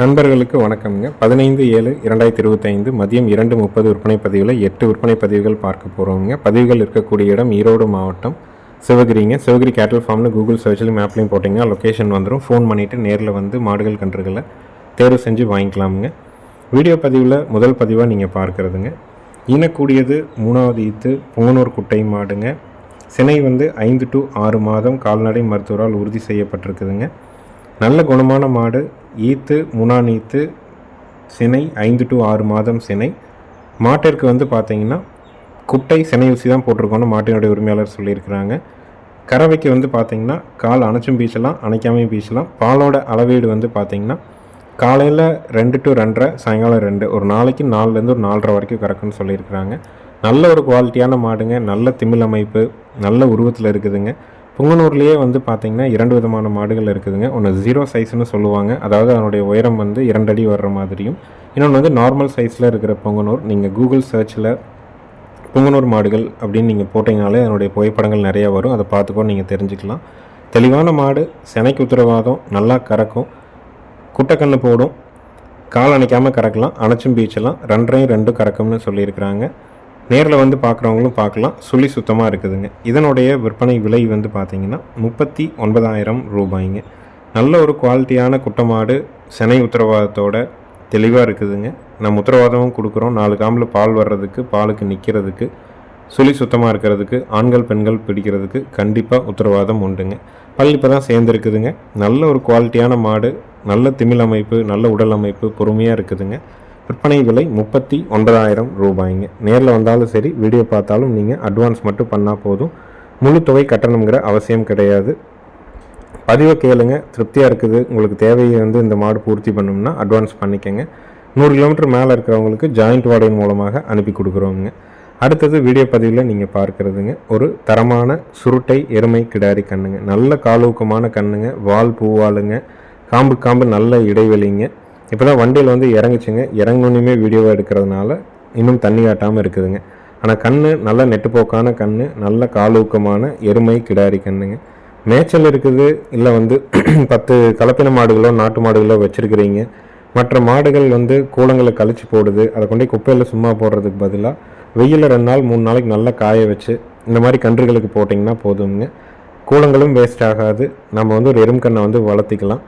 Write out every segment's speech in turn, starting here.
நண்பர்களுக்கு வணக்கம்ங்க. பதினைந்து ஏழு இரண்டாயிரத்தி இருபத்தைந்து மதியம் இரண்டு முப்பது விற்பனை பதிவில் எட்டு விற்பனை பதிவுகள் பார்க்க போகிறோங்க பதிவுகள் இருக்கக்கூடிய இடம் ஈரோடு மாவட்டம் சிவகிரிங்க. சிவகிரி கேட்டல் ஃபார்ம்னு கூகுள் சர்ச்லையும் மேப்லையும் போட்டிங்கன்னா லொக்கேஷன் வந்துடும் ஃபோன் பண்ணிவிட்டு நேரில் வந்து மாடுகள் கன்றுகளை தேர்வு செஞ்சு வாங்கிக்கலாமுங்க. வீடியோ பதிவில் முதல் பதிவாக நீங்கள் பார்க்குறதுங்க. ஈனக்கூடியது மூணாவது ஈத்து புங்கனூர் குட்டை மாடுங்க. சினை வந்து ஐந்து டு ஆறு மாதம் கால்நடை மருத்துவரால் உறுதி செய்யப்பட்டிருக்குதுங்க. நல்ல குணமான மாடு ஈத்து முனான் ஈத்து சினை ஐந்து டு ஆறு மாதம் சினை. மாட்டிற்கு வந்து பார்த்தீங்கன்னா குட்டை சினை ஊசி தான் போட்டிருக்கோன்னு மாட்டினுடைய உரிமையாளர் சொல்லியிருக்கிறாங்க. கறவைக்கு வந்து பார்த்தீங்கன்னா கால் அணைச்சும் பீச்சலாம் அணைக்காமையும் பீச்சலாம். பாலோட அளவீடு வந்து பார்த்தீங்கன்னா காலையில் ரெண்டு டு ரெண்டரை சாயங்காலம் ரெண்டு. ஒரு நாளைக்கு நாலுலேருந்து ஒரு நாலரை வரைக்கும் கறக்குன்னு சொல்லியிருக்கிறாங்க. நல்ல ஒரு குவாலிட்டியான மாடுங்க நல்ல திமிழ் அமைப்பு நல்ல உருவத்தில் இருக்குதுங்க. புங்கனூர்லேயே வந்து பார்த்தீங்கன்னா இரண்டு விதமான மாடுகள் இருக்குதுங்க. ஒன்று ஜீரோ சைஸ்னு சொல்லுவாங்க. அதாவது அதனுடைய உயரம் வந்து இரண்டு அடி வர்ற மாதிரியும் இன்னொன்று வந்து நார்மல் சைஸில் இருக்கிற பொங்கனூர். நீங்கள் கூகுள் சர்ச்சில் புங்கனூர் மாடுகள் அப்படின்னு நீங்கள் போட்டிங்கனாலே அதனுடைய புகைப்படங்கள் நிறையா வரும். அதை பார்த்துக்கோ நீங்கள் தெரிஞ்சுக்கலாம். தெளிவான மாடு செனைக்கு உத்தரவாதம் நல்லா கறக்கும் குட்டைக்கண்ணு போடும் கால் அணைக்காமல் கறக்கலாம் அணைச்சும் பீச்சலாம் ரெண்டரையும் ரெண்டும் கறக்கும்னு சொல்லியிருக்கிறாங்க. நேரில் வந்து பார்க்குறவங்களும் பார்க்கலாம் சுழி சுத்தமாக இருக்குதுங்க. இதனுடைய விற்பனை விலை வந்து பார்த்திங்கன்னா முப்பத்தி ஒன்பதாயிரம் ரூபாய்ங்க. நல்ல ஒரு குவாலிட்டியான குட்டமாடு செனை உத்தரவாதத்தோட தெளிவாக இருக்குதுங்க. நம்ம உத்தரவாதமும் கொடுக்குறோம். நாலு காம்பில் பால் வர்றதுக்கு பாலுக்கு நிற்கிறதுக்கு சுழி சுத்தமாக இருக்கிறதுக்கு ஆண்கள் பெண்கள் பிடிக்கிறதுக்கு கண்டிப்பாக உத்தரவாதம் உண்டுங்க. பல் இப்போ தான் சேர்ந்துருக்குதுங்க. நல்ல ஒரு குவாலிட்டியான மாடு நல்ல திமிழ் அமைப்பு நல்ல உடல் அமைப்பு பொறுமையாக இருக்குதுங்க. விற்பனை விலை முப்பத்தி ஒன்பதாயிரம் ரூபாய்ங்க. நேரில் வந்தாலும் சரி வீடியோ பார்த்தாலும் நீங்கள் அட்வான்ஸ் மட்டும் பண்ணால் போதும். முழு தொகை கட்டணுங்கிற அவசியம் கிடையாது. பதிவை கேளுங்க. திருப்தியாக இருக்குது. உங்களுக்கு தேவையை வந்து இந்த மாடு பூர்த்தி பண்ணோம்னா அட்வான்ஸ் பண்ணிக்கங்க. நூறு கிலோமீட்டர் மேலே இருக்கிறவங்களுக்கு ஜாயிண்ட் வாடகை மூலமாக அனுப்பி கொடுக்குறோங்க அடுத்தது வீடியோ பதிவில் நீங்கள் பார்க்குறதுங்க. ஒரு தரமான சுருட்டை எருமை கிடாரி கண்ணுங்க. நல்ல காலூக்கமான கண்ணுங்க. வால் பூவாளுங்க காம்பு காம்பு நல்ல இடைவெளிங்க. இப்போ தான் வண்டியில் வந்து இறங்குச்சுங்க. இறங்கணுன்னே வீடியோவாக எடுக்கிறதுனால இன்னும் தண்ணி காட்டாமல் இருக்குதுங்க. ஆனால் கண் நல்ல நெட்டுப்போக்கான கண் நல்ல காலூக்கமான எருமை கிடாரி கண்ணுங்க. மேய்ச்சல் இருக்குது இல்லை வந்து பத்து கலப்பின மாடுகளோ நாட்டு மாடுகளோ வச்சுருக்கிறீங்க. மற்ற மாடுகள் வந்து கூலங்களை கழிச்சு போடுது. அதை கொண்டு போய் குப்பையில் சும்மா போடுறதுக்கு பதிலாக வெயிலில் ரெண்டு நாள் மூணு நாளைக்கு நல்லா காய வச்சு இந்த மாதிரி கன்றுகளுக்கு போட்டிங்கன்னா போதுங்க கூலங்களும் வேஸ்ட் ஆகாது. நம்ம வந்து ஒரு எறும்பு வந்து வளர்த்திக்கலாம்.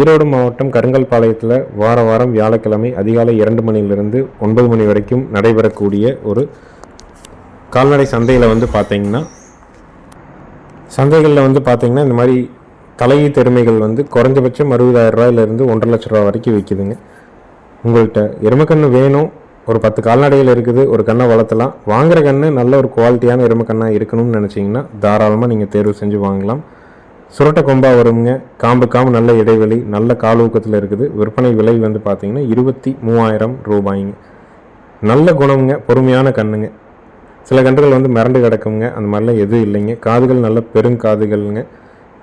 ஈரோடு மாவட்டம் கருங்கல்பாளையத்தில் வார வாரம் வியாழக்கிழமை அதிகாலை இரண்டு மணியிலிருந்து ஒன்பது மணி வரைக்கும் நடைபெறக்கூடிய ஒரு கால்நடை சந்தையில் வந்து பார்த்தீங்கன்னா சந்தைகளில் வந்து பார்த்தீங்கன்னா இந்த மாதிரி தலையீ தெருமைகள் வந்து குறைஞ்சபட்சம் அறுபதாயிரம் ரூபாயிலிருந்து ஒன்றரை லட்ச ரூபா வரைக்கும் விற்கிதுங்க உங்கள்கிட்ட எருமக்கன்று வேணும் ஒரு பத்து கால்நடைகள் இருக்குது ஒரு கண்ணை வளர்த்தலாம். வாங்குற கன்று நல்ல ஒரு குவாலிட்டியான எருமக்கண்ணாக இருக்கணும்னு நினச்சிங்கன்னா தாராளமாக நீங்கள் தேர்வு செஞ்சு வாங்கலாம். சுரட்ட கொம்பாக வருங்க. காம்பு காம்பு நல்ல இடைவெளி நல்ல கால் ஊக்கத்தில் இருக்குது. விற்பனை விலை வந்து பார்த்தீங்கன்னா இருபத்தி மூவாயிரம் ரூபாய்ங்க. நல்ல குணம்ங்க பொறுமையான கண்ணுங்க. சில கன்றுகள் வந்து மிரண்டு கிடக்குங்க. அந்த மாதிரிலாம் எதுவும் இல்லைங்க. காதுகள் நல்ல பெருங்காதுகள்ங்க.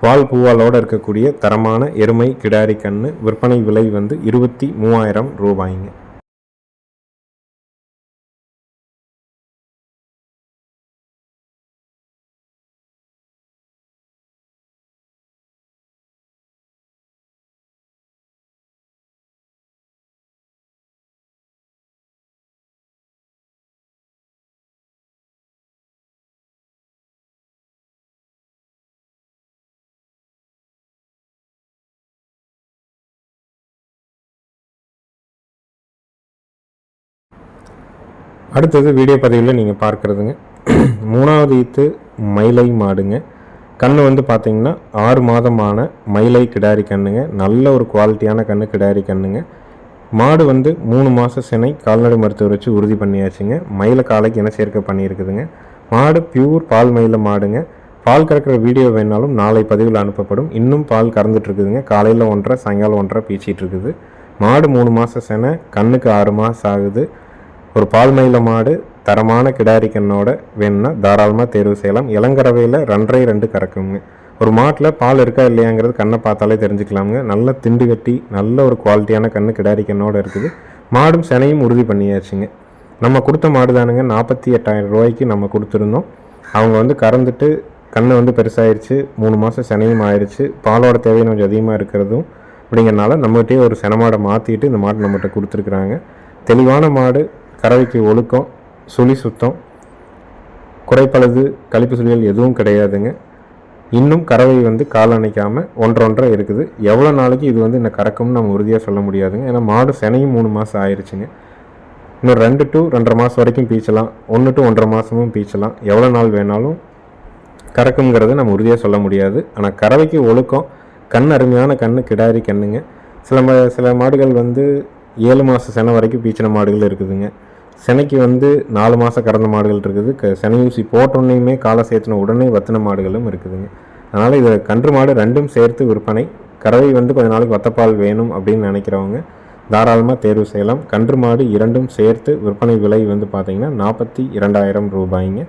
பால் பூவாலோடு இருக்கக்கூடிய தரமான எருமை கிடாரி கன்று விற்பனை விலை வந்து இருபத்தி மூவாயிரம் ரூபாய்ங்க. அடுத்தது வீடியோ பதிவில் நீங்கள் பார்க்குறதுங்க. மூணாவது ஈத்து மயிலை மாடுங்க. கன்று வந்து பார்த்தீங்கன்னா ஆறு மாதமான மயிலை கிடாரி கண்ணுங்க. நல்ல ஒரு குவாலிட்டியான கன்று கிடாரி கண்ணுங்க. மாடு வந்து மூணு மாத சினை கால்நடை மருத்துவர் வச்சு உறுதி பண்ணியாச்சுங்க. மயில காலைக்கு என்ன சேர்க்கை பண்ணியிருக்குதுங்க. மாடு பியூர் பால் மயில மாடுங்க. பால் கறக்கிற வீடியோ வேணாலும் நாளை பதிவில் அனுப்பப்படும். இன்னும் பால் கறந்துட்டு இருக்குதுங்க காலையில் ஒன்றரை சாயங்காலம் ஒன்றரை பீச்சிகிட்டு இருக்குது மாடு மூணு மாதம் செனை கண்ணுக்கு ஆறு மாதம் ஆகுது. ஒரு பால் மயில மாடு தரமான கிடாரி கண்ணோட வேணும்னா தாராளமாக தேர்வு செய்யலாம். இளங்கரவையில் ரெண்டரை ரெண்டு கறக்குங்க. ஒரு மாட்டில் பால் இருக்கா இல்லையாங்கிறது கண்ணை பார்த்தாலே தெரிஞ்சுக்கலாமுங்க. நல்ல திண்டு கட்டி நல்ல ஒரு குவாலிட்டியான கண்ணு கிடாரி கண்ணோடு இருக்குது. மாடும் செனையும் உறுதி பண்ணியாச்சுங்க. நம்ம கொடுத்த மாடு தானுங்க. நாற்பத்தி எட்டாயிரம் ரூபாய்க்கு நம்ம கொடுத்துருந்தோம். அவங்க வந்து கறந்துட்டு கண்ணு வந்து பெருசாயிருச்சு. மூணு மாதம் செனையும் ஆயிடுச்சு பாலோட தேவை கொஞ்சம் அதிகமாக இருக்கிறதும் அப்படிங்கிறனால நம்மகிட்டயே ஒரு சென மாடை மாற்றிட்டு இந்த மாடு நம்மகிட்ட கொடுத்துருக்குறாங்க. தெளிவான மாடு கறவைக்கு ஒழுக்கம் சுழி சுத்தம் குறைப்பளது கழிப்பு சுழிகள் எதுவும் கிடையாதுங்க. இன்னும் கறவை வந்து கால் அணைக்காமல் ஒன்றொன்றை இருக்குது. எவ்வளோ நாளைக்கு இது வந்து இந்த கறக்கும்னு நம்ம உறுதியாக சொல்ல முடியாதுங்க. ஏன்னா மாடு செனையும் மூணு மாதம் ஆயிடுச்சுங்க இன்னும் ரெண்டு டு ரெண்டரை மாதம் வரைக்கும் பீச்சலாம். ஒன்று டு ஒன்றரை மாதமும் பீச்சலாம். எவ்வளோ நாள் வேணாலும் கறக்குங்கிறத நம்ம உறுதியாக சொல்ல முடியாது. ஆனால் கறவைக்கு ஒழுக்கம் கண் அருமையான கண் கிடாரி கண்ணுங்க. சில ம சில மாடுகள் வந்து ஏழு மாதம் சென வரைக்கும் பீச்சின மாடுகள் இருக்குதுங்க. செனைக்கு வந்து நாலு மாதம் கடந்த மாடுகள் இருக்குது. க செனை ஊசி போட்டோன்னையுமே காலை சேர்த்துன உடனே வத்தின மாடுகளும் இருக்குதுங்க. அதனால் இதை கன்று மாடு ரெண்டும் சேர்த்து விற்பனை. கறவை வந்து கொஞ்ச நாளைக்கு வத்தப்பால் வேணும் அப்படின்னு நினைக்கிறவங்க தாராளமாக தேர்வு செய்யலாம். கன்று மாடு இரண்டும் சேர்த்து விற்பனை விலை வந்து பார்த்திங்கன்னா நாற்பத்தி இரண்டாயிரம் ரூபாய்ங்க.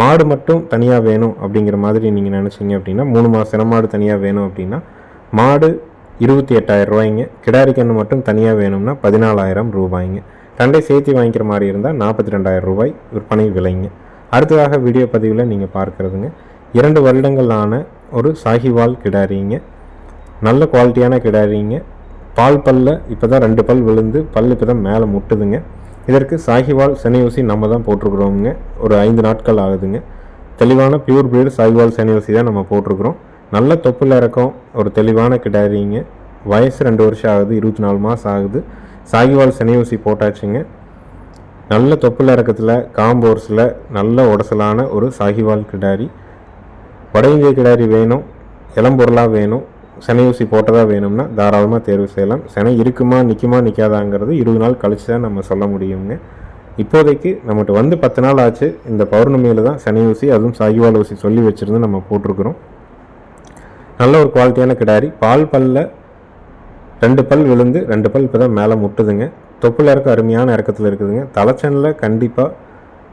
மாடு மட்டும் தனியாக வேணும் அப்படிங்கிற மாதிரி நீங்கள் நினச்சிங்க அப்படின்னா மூணு மாதம் சினமாடு தனியாக வேணும் அப்படின்னா மாடு இருபத்தி எட்டாயிரம் ரூபாய்ங்க. கிடாரி கன்று மட்டும் தனியாக வேணும்னா பதினாலாயிரம் ரூபாய்ங்க. ரெண்டை சேர்த்து வாங்கிக்கிற மாதிரி இருந்தால் நாற்பத்தி ரெண்டாயிரம் ரூபாய் விற்பனை விலைங்க. அடுத்ததாக வீடியோ பதிவில் நீங்கள் பார்க்குறதுங்க. இரண்டு வருடங்கள் ஆன ஒரு சாகிவால் கிடாரிங்க. நல்ல குவாலிட்டியான கிடாரிங்க. பால் பல்ல இப்போ தான் ரெண்டு பல் விழுந்து பல் இப்போ தான் மேலே முட்டுதுங்க. இதற்கு சாகிவால் செனையூசி நம்ம தான் போட்டிருக்குறோங்க ஒரு ஐந்து நாட்கள் ஆகுதுங்க. தெளிவான பியூர் பிரீடு சாகிவால் செனையூசி தான் நம்ம போட்டிருக்கிறோம். நல்ல தொப்பில் இறக்கம் ஒரு தெளிவான கிடாரிங்க. வயசு ரெண்டு வருஷம் ஆகுது இருபத்தி நாலு மாதம் ஆகுது. சாகிவால் செனையூசி போட்டாச்சுங்க. நல்ல தொப்புள் இறக்கத்தில் காம்போர்ஸில் நல்ல உடசலான ஒரு சாகிவால் கிடாரி. வட இந்திய கிடாரி வேணும் இளம்பொருளாக வேணும் சனையூசி ஊசி போட்டதாக வேணும்னா தாராளமாக தேர்வு செய்யலாம். சனை இருக்குமா நிற்குமா நிற்காதாங்கிறது இருபது நாள் கழிச்சு தான் நம்ம சொல்ல முடியுங்க. இப்போதைக்கு நம்மகிட்ட வந்து பத்து நாள் ஆச்சு. இந்த பௌர்ணமியில் தான் செனை ஊசி அதுவும் சாகிவால் ஊசி சொல்லி வச்சுருந்து நம்ம போட்டிருக்கிறோம். நல்ல ஒரு குவாலிட்டியான கிடாரி. பால் பல்ல ரெண்டு பல் விழுந்து ரெண்டு பல் இப்போ தான் மேலே முட்டுதுங்க. தொப்பில் இருக்க அருமையான இறக்கத்தில் இருக்குதுங்க. தலைச்சனில் கண்டிப்பாக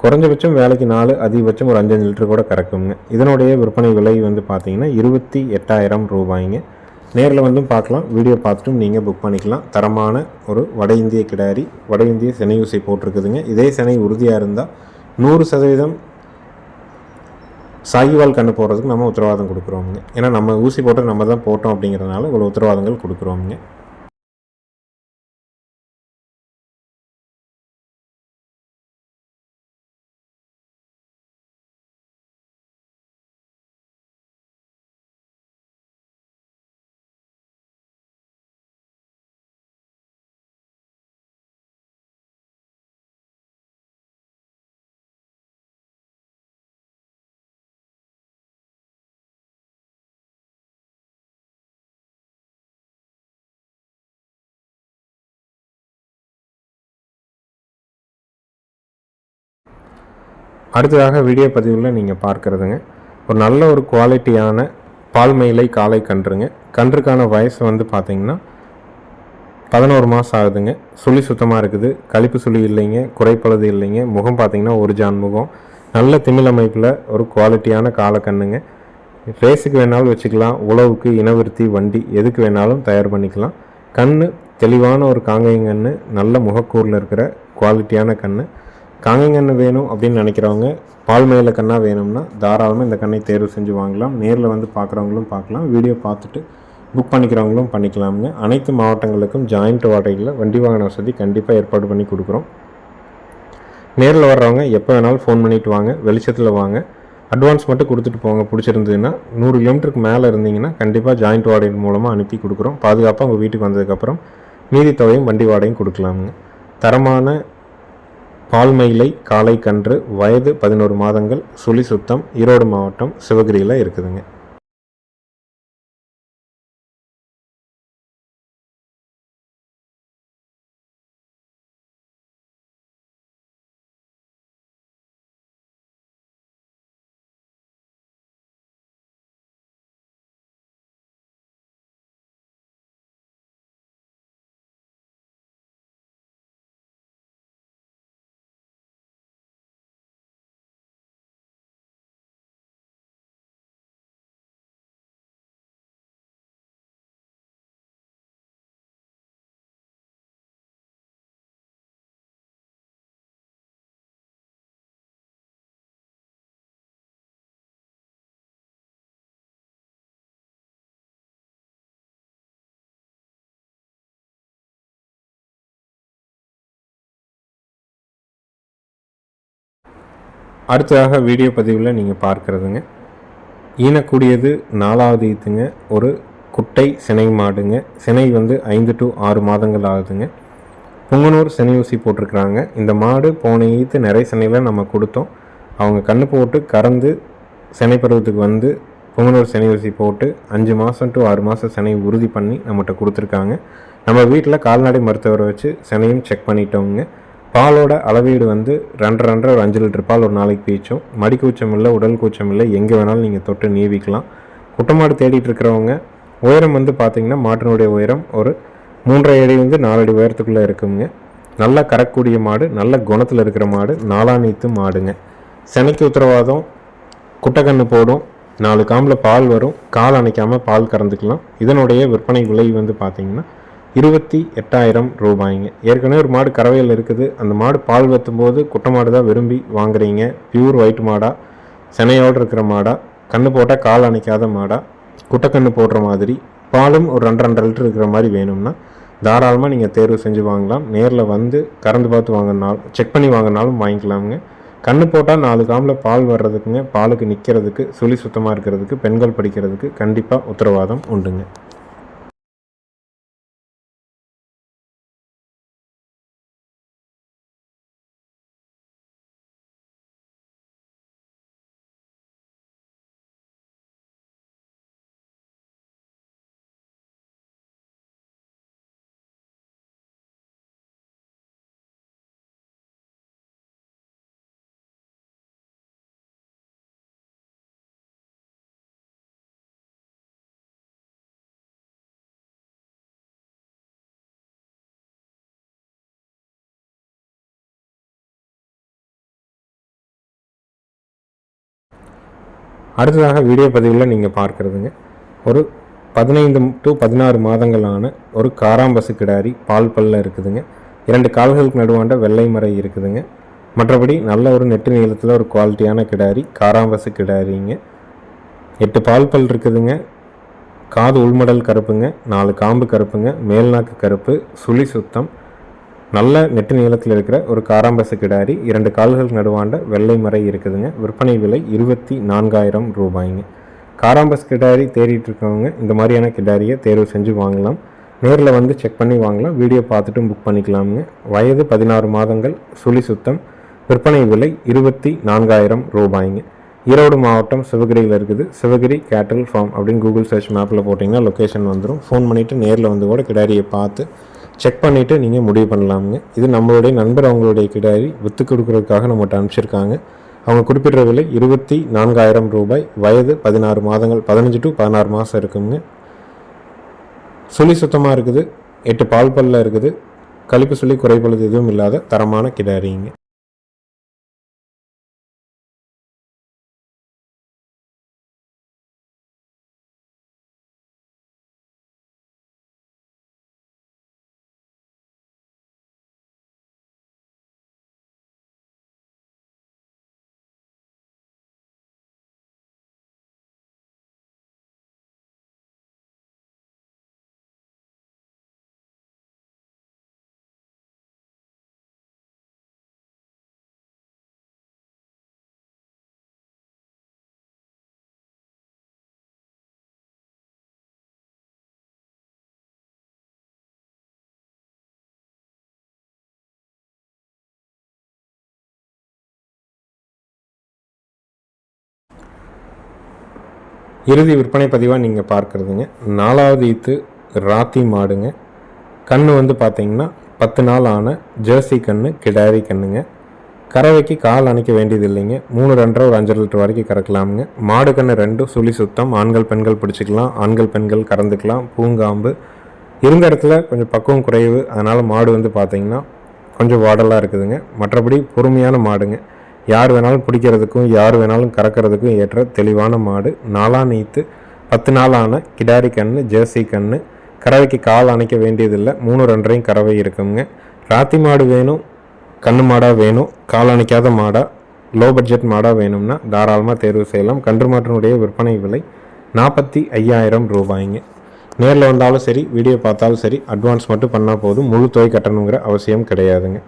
குறைஞ்சபட்சம் வேலைக்கு நாலு அதிகபட்சம் ஒரு அஞ்சஞ்சு லிட்டர் கூட கறக்குங்க. இதனுடைய விற்பனை விலை வந்து பார்த்தீங்கன்னா இருபத்தி எட்டாயிரம் ரூபாய்ங்க. நேரில் வந்தும் பார்க்கலாம் வீடியோ பார்த்துட்டும் நீங்கள் புக் பண்ணிக்கலாம். தரமான ஒரு வட இந்திய கிடாரி வட இந்திய சினை ஊசி போட்டிருக்குதுங்க. இதே சினை உறுதியாக இருந்தால் நூறு சதவீதம் சாகிவால் கண்டு போடுறதுக்கு நம்ம உத்தரவாதம் கொடுக்குறோமுங்க. ஏன்னா நம்ம ஊசி போட்டு நம்ம தான் போட்டோம் அப்படிங்கிறதுனால இவ்வளோ உத்தரவாதங்கள் கொடுக்குறோமுங்க. அடுத்ததாக வீடியோ பதிவில் நீங்கள் பார்க்குறதுங்க. ஒரு நல்ல ஒரு குவாலிட்டியான பால் மயிலை காலை கன்றுங்க. கன்றுக்கான வயசு வந்து பார்த்திங்கன்னா பதினோரு மாதம் ஆகுதுங்க. சுழி சுத்தமாக இருக்குது. கழிப்பு சுழி இல்லைங்க. குறைப்பழுது இல்லைங்க. முகம் பார்த்திங்கன்னா ஒரு ஜான் முகம். நல்ல திமிழ் அமைப்பில் ஒரு குவாலிட்டியான காலக்கண்ணுங்க ரேஸுக்கு வேணாலும் வச்சுக்கலாம். உழவுக்கு இனவிருத்தி வண்டி எதுக்கு வேணாலும் தயார் பண்ணிக்கலாம். கண் தெளிவான ஒரு காங்கையங்கன்று நல்ல முகக்கூரில் இருக்கிற குவாலிட்டியான கண் காங்கைங்கன்று வேணும் அப்படின்னு நினைக்கிறவங்க பால் மேல கண்ணாக வேணும்னா தாராளமாக இந்த கண்ணை தேர்வு செஞ்சு வாங்கலாம். நேரில் வந்து பார்க்குறவங்களும் பார்க்கலாம் வீடியோ பார்த்துட்டு புக் பண்ணிக்கிறவங்களும் பண்ணிக்கலாம்ங்க. அனைத்து மாவட்டங்களுக்கும் ஜாயிண்ட் வாடகையில் வண்டி வாகன வசதி கண்டிப்பாக ஏற்பாடு பண்ணி கொடுக்குறோம். நேரில் வர்றவங்க எப்போ வேணாலும் ஃபோன் பண்ணிவிட்டு வாங்க. வெளிச்சத்தில் வாங்க. அட்வான்ஸ் மட்டும் கொடுத்துட்டு போங்க. பிடிச்சிருந்ததுன்னா நூறு கிலோமீட்டருக்கு மேலே இருந்தீங்கன்னா கண்டிப்பாக ஜாயிண்ட் வாடகை மூலமாக அனுப்பி கொடுக்குறோம். பாதுகாப்பாக உங்கள் வீட்டுக்கு வந்ததுக்கப்புறம் மீதி தொகையும் வண்டி வாடகையும் கொடுக்கலாமுங்க. தரமான பால்மயிலை காலைக்கன்று கன்று வயது பதினோரு மாதங்கள் சுழி சுத்தம் ஈரோடு மாவட்டம் சிவகிரியில் இருக்குதுங்க. அடுத்ததாக வீடியோ பதிவில் நீங்கள் பார்க்குறதுங்க. ஈனக்கூடியது நாலாவது ஈத்துங்க. ஒரு குட்டை சினை மாடுங்க. சினை வந்து ஐந்து டு ஆறு மாதங்கள் ஆகுதுங்க. புங்கனூர் சினை ஊசி போட்டிருக்கிறாங்க. இந்த மாடு போன ஈத்து நிறைய சினையில் நம்ம கொடுத்தோம். அவங்க கண்ணு போட்டு கறந்து சினை பருவத்துக்கு வந்து புங்கனூர் சினை ஊசி போட்டு அஞ்சு மாதம் டு ஆறு மாதம் சினை உறுதி பண்ணி நம்மகிட்ட கொடுத்துருக்காங்க. நம்ம வீட்டில் கால்நடை மருத்துவரை வச்சு சினையும் செக் பண்ணிட்டோங்க பாலோட அளவீடு வந்து ரெண்டரை ரெண்டரை ஒரு அஞ்சு லிட்டர் பால் ஒரு நாளைக்கு பீச்சும் மடி கூச்சம் இல்லை உடல் கூச்சம் இல்லை எங்கே வேணாலும் நீங்கள் தொட்டு நீவிக்கலாம். குட்டமாடு தேடிட்டு இருக்கிறவங்க உயரம் வந்து பார்த்திங்கன்னா மாட்டினுடைய உயரம் ஒரு மூன்றரை அடி வந்து நாலடி உயரத்துக்குள்ளே இருக்குங்க. நல்லா கறக்கூடிய மாடு நல்ல குணத்தில் இருக்கிற மாடு நாலாநீத்து மாடுங்க. செனைக்கு உத்தரவாதம் குட்டைக்கண்ணு போடும் நாலு காம்பில் பால் வரும் கால் அணைக்காமல் பால் கறந்துக்கலாம். இதனுடைய விற்பனை விலை வந்து பார்த்திங்கன்னா இருபத்தி எட்டாயிரம் ரூபாய்ங்க. ஏற்கனவே ஒரு மாடு கறவையில் இருக்குது. அந்த மாடு பால் வத்தும்போது குட்டை மாடு தான் விரும்பி வாங்குறீங்க. பியூர் ஒயிட் மாடா. செனையோடு இருக்கிற மாடா. கண்ணு போட்டால் கால் அணைக்காத மாடா. குட்டைக்கண்ணு போடுற மாதிரி. பாலும் ஒரு ரெண்டு ரெண்டு லிட்டர் இருக்கிற மாதிரி வேணும்னா தாராளமாக நீங்கள் தேர்வு செஞ்சு வாங்கலாம். நேரில் வந்து கறந்து பார்த்து வாங்கினாலும் செக் பண்ணி வாங்கினாலும் வாங்கிக்கலாமுங்க. கண்ணு போட்டால் நாலு காமில் பால் வர்றதுக்குங்க. பாலுக்கு நிற்கிறதுக்கு சுழி சுத்தமாக இருக்கிறதுக்கு பெண்கள் படிக்கிறதுக்கு கண்டிப்பாக உத்தரவாதம் உண்டுங்க. அடுத்ததாக வீடியோ பதிவில் நீங்கள் பார்க்குறதுங்க. ஒரு பதினைந்து டு பதினாறு மாதங்களான ஒரு காராம்பசு கிடாரி பால் பல்ல இருக்குதுங்க. இரண்டு கால்களுக்கு நடுவாண்ட வெள்ளை மறை இருக்குதுங்க. மற்றபடி நல்ல ஒரு நெட்டு நீளத்தில் ஒரு குவாலிட்டியான கிடாரி காராம்பசு கிடாரிங்க. எட்டு பால் பல் இருக்குதுங்க. காது உள்மடல் கருப்புங்க. நாலு காம்பு கருப்புங்க. மேல்நாக்கு கருப்பு. சுழி சுத்தம். நல்ல நெட்டு நீளத்தில் இருக்கிற ஒரு காராம்பச கிடாரி இரண்டு கால்கள் நடுவாண்ட வெள்ளை மறை இருக்குதுங்க. விற்பனை விலை இருபத்தி நான்காயிரம் ரூபாய்ங்க. காராம்பஸ் கிடாரி தேடிட்டு இருக்கவங்க இந்த மாதிரியான கிடாரியை தேர்வு செஞ்சு வாங்கலாம். நேரில் வந்து செக் பண்ணி வாங்கலாம். வீடியோ பார்த்துட்டும் புக் பண்ணிக்கலாமுங்க. வயது பதினாறு மாதங்கள் சுழி சுத்தம் விற்பனை விலை இருபத்தி நான்காயிரம் ரூபாய்ங்க. ஈரோடு மாவட்டம் சிவகிரியில் இருக்குது. சிவகிரி கேட்டல் ஃபார்ம் அப்படின்னு கூகுள் சர்ச் மேப்பில் போட்டிங்கன்னா லொக்கேஷன் வந்துடும் ஃபோன் பண்ணிவிட்டு நேரில் வந்து கூட கிடாரியை பார்த்து செக் பண்ணிவிட்டு நீங்கள் முடிவு பண்ணலாமுங்க. இது நம்மளுடைய நண்பர் அவங்களுடைய கிடாரி விற்று கொடுக்குறதுக்காக நம்மகிட்ட அனுப்பிச்சிருக்காங்க. அவங்க குறிப்பிட்ட விலை இருபத்தி நான்காயிரம் ரூபாய். வயது பதினாறு மாதங்கள் பதினஞ்சு டு பதினாறு மாதம் இருக்குங்க. சுழி சுத்தமாக இருக்குது. எட்டு பால் பல்ல இருக்குது. கழிப்பு சொல்லி குறைபழுது எதுவும் இல்லாத தரமான கிடாரிங்க. இறுதி விற்பனை பதிவாக நீங்கள் பார்க்குறதுங்க. நாலாவது ஈத்து ராத்தி மாடுங்க. கன்று வந்து பார்த்தீங்கன்னா பத்து நாள் ஆன ஜெர்சி கன்று கிடாரி கண்ணுங்க. கறவைக்கு கால் அணைக்க வேண்டியது இல்லைங்க மூணு ரெண்டரை ஒரு அஞ்சரை லிட்டர் வரைக்கும் கறக்கலாமுங்க. மாடு கண்ணு ரெண்டும் சுழி சுத்தம் ஆண்கள் பெண்கள் பிடிச்சிக்கலாம் ஆண்கள் பெண்கள் கறந்துக்கலாம் பூங்காம்பு. இருந்த இடத்துல கொஞ்சம் பக்குவம் குறைவு. அதனால் மாடு வந்து பார்த்திங்கன்னா கொஞ்சம் வாடலாக இருக்குதுங்க. மற்றபடி பொறுமையான மாடுங்க. யார் வேணாலும் பிடிக்கிறதுக்கும் யார் வேணாலும் கறக்கிறதுக்கும் ஏற்ற தெளிவான மாடு. நாளாக நீத்து பத்து நாளான கிடாரி கன்று ஜெர்சி கன்று கறவைக்கு கால் அணைக்க வேண்டியதில்லை மூணு ரெண்டரையும் கறவை இருக்குங்க. ராத்தி மாடு வேணும் கண்ணு மாடாக வேணும் கால் அணைக்காத மாடாக லோ பட்ஜெட் மாடாக வேணும்னா தாராளமாக தேர்வு செய்யலாம். கன்று மாட்டினுடைய விற்பனை விலை நாற்பத்தி ஐயாயிரம் ரூபாய்ங்க. நேரில் வந்தாலும் சரி வீடியோ பார்த்தாலும் சரி அட்வான்ஸ் மட்டும் பண்ணால் போதும். முழு தொகை கட்டணுங்கிற அவசியம் கிடையாதுங்க.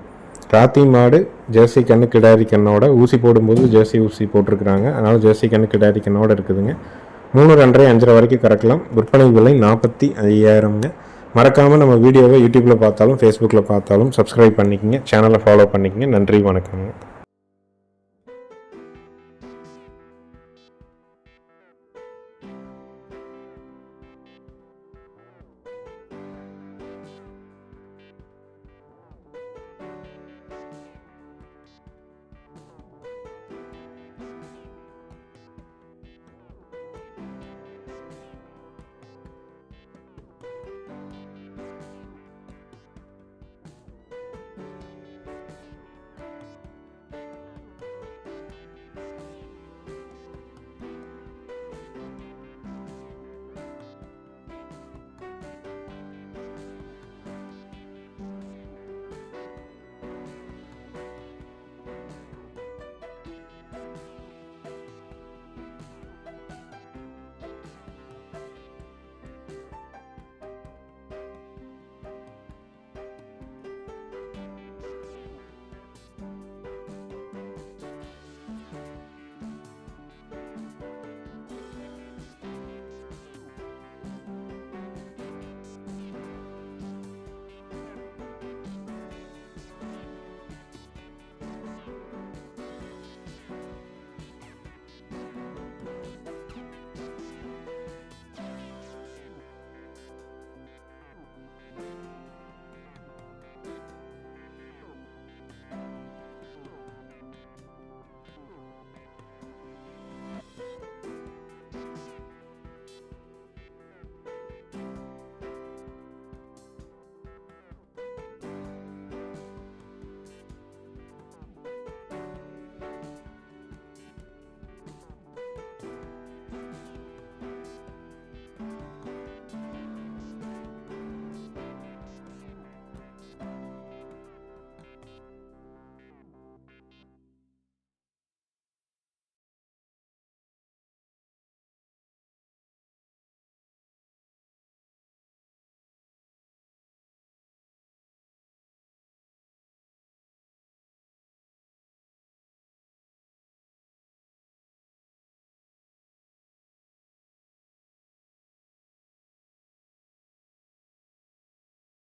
ராத்தி மாடு ஜெர்சி கண்ணு கிடாரி கண்ணோட ஊசி போடும்போது ஜெர்சி ஊசி போட்டிருக்கிறாங்க. அதனால் ஜெர்சி கண்ணு கிடாரி கண்ணோட இருக்குதுங்க. மூணு ரெண்டரை அஞ்சரை வரைக்கும் கறக்கலாம். விற்பனை விலை நாற்பத்தி ஐயாயிரம்ங்க. மறக்காமல் நம்ம வீடியோவை யூடியூப்பில் பார்த்தாலும் ஃபேஸ்புக்கில் பார்த்தாலும் சப்ஸ்கிரைப் பண்ணிக்கங்க. சேனலை ஃபாலோ பண்ணிக்கங்க. நன்றி வணக்கங்க